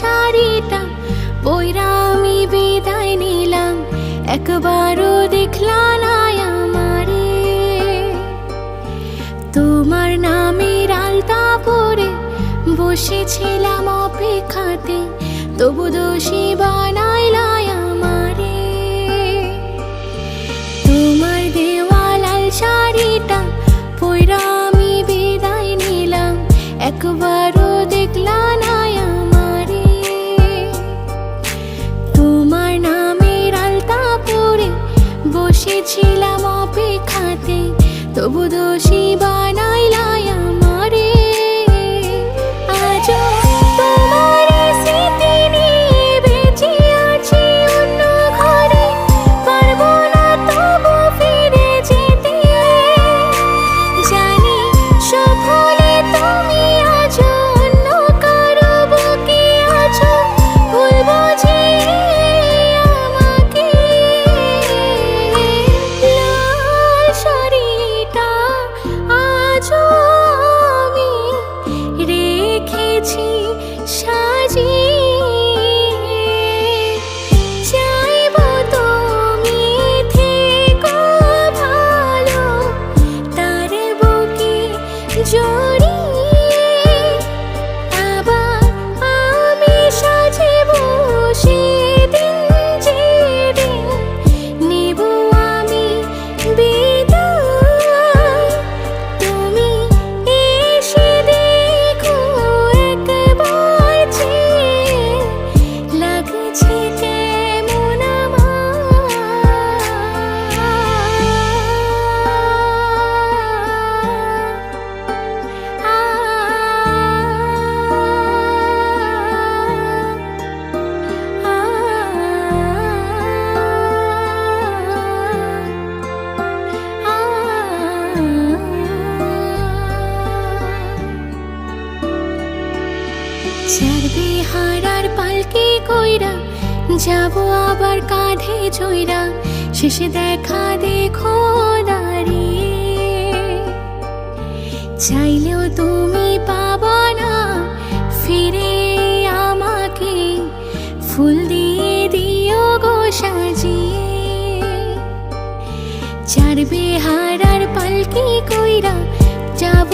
শাড়িটা, পইরা আমি বিদায় নিলাম। একবারও দেখলা না আমারে। তোমার নামের আলতা পরে বসেছিলাম অপেক্ষাতে, তবু দোষী বা বসেছিলাম অপেক্ষাতে তবু দোষী বানাইলাই চারবে হারার পালকে কইরা, যাব আবার কাঁধে চইরা। শেষে দেখা দেখো দাঁড়িয়ে চাইলেও তুমি পাবা না, ফিরে আমাকে। ফুল দিয়ে দিও গো সাজিয়ে। চারবে হারার পালকি কইরা, যাব